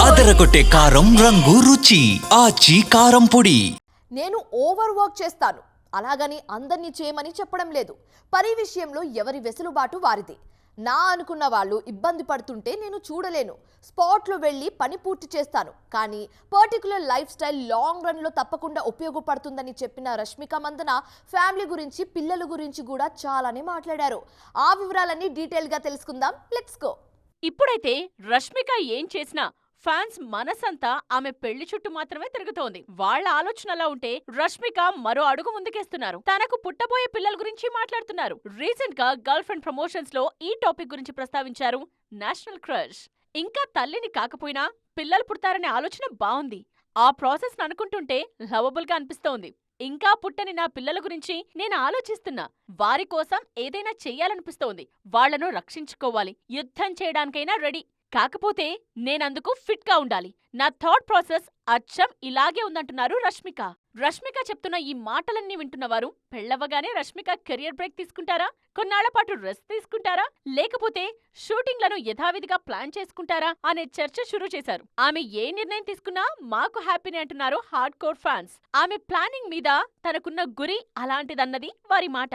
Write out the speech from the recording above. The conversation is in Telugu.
అదరగొట్టే కారం రంగు రుచి. ఆచి కారం పొడి. నేను ఓవర్ వర్క్ చేస్తాను. అలాగని అందరినీ చేయమని చెప్పడం లేదు. పని విషయంలో ఎవరి వెసులుబాటు వారిది. నా అనుకున్న వాళ్ళు ఇబ్బంది పడుతుంటే నేను చూడలేను. స్పాట్లో వెళ్ళి పని పూర్తి చేస్తాను. కానీ పర్టికులర్ లైఫ్ స్టైల్ లాంగ్ రన్లో తప్పకుండా ఉపయోగపడుతుందని చెప్పిన రష్మిక మందన ఫ్యామిలీ గురించి పిల్లల గురించి కూడా చాలానే మాట్లాడారు. ఆ వివరాలన్నీ డీటెయిల్గా తెలుసుకుందాం. Let's go. ఇప్పుడైతే రష్మిక ఏం చేసినా ఫ్యాన్స్ మనసంతా ఆమె పెళ్ళి చుట్టూ మాత్రమే తిరుగుతోంది. వాళ్ళ ఆలోచనలా ఉంటే రష్మిక మరో అడుగు ముందుకేస్తున్నారు. తనకు పుట్టబోయే పిల్లల గురించి మాట్లాడుతున్నారు. రీసెంట్గా గర్ల్ ఫ్రెండ్ ప్రమోషన్స్లో ఈ టాపిక్ గురించి ప్రస్తావించారు నేషనల్ క్రష్. ఇంకా తల్లిని కాకపోయినా పిల్లలు పుడతారనే ఆలోచన బాగుంది ఆ ప్రాసెస్ అనుకుంటుంటే లవబుల్గా అనిపిస్తోంది. ఇంకా పుట్టని నా పిల్లల గురించి నేను ఆలోచిస్తున్నా. వారి కోసం ఏదైనా చెయ్యాలనిపిస్తోంది. వాళ్ళను రక్షించుకోవాలి. యుద్ధం చేయడానికైనా రెడీ. కాకపోతే నేనందుకు ఫిట్గా ఉండాలి. నా థాట్ ప్రాసెస్ అచ్చం ఇలాగే ఉందంటున్నారు రష్మిక. రష్మిక చెప్తున్న ఈ మాటలన్నీ వింటున్నవారు పెళ్ళవగానే రష్మిక కెరియర్ బ్రేక్ తీసుకుంటారా? కొన్నాళ్ళ పాటు రెస్ట్ తీసుకుంటారా? లేకపోతే షూటింగ్లను యథావిధిగా ప్లాన్ చేసుకుంటారా? అనే చర్చ షురూ చేశారు. ఆమె ఏ నిర్ణయం తీసుకున్నా మాకు హ్యాపీని అంటున్నారు హార్డ్ కోర్ ఫ్యాన్స్. ఆమె ప్లానింగ్ మీద తనకున్న గురి అలాంటిదన్నది వారి మాట.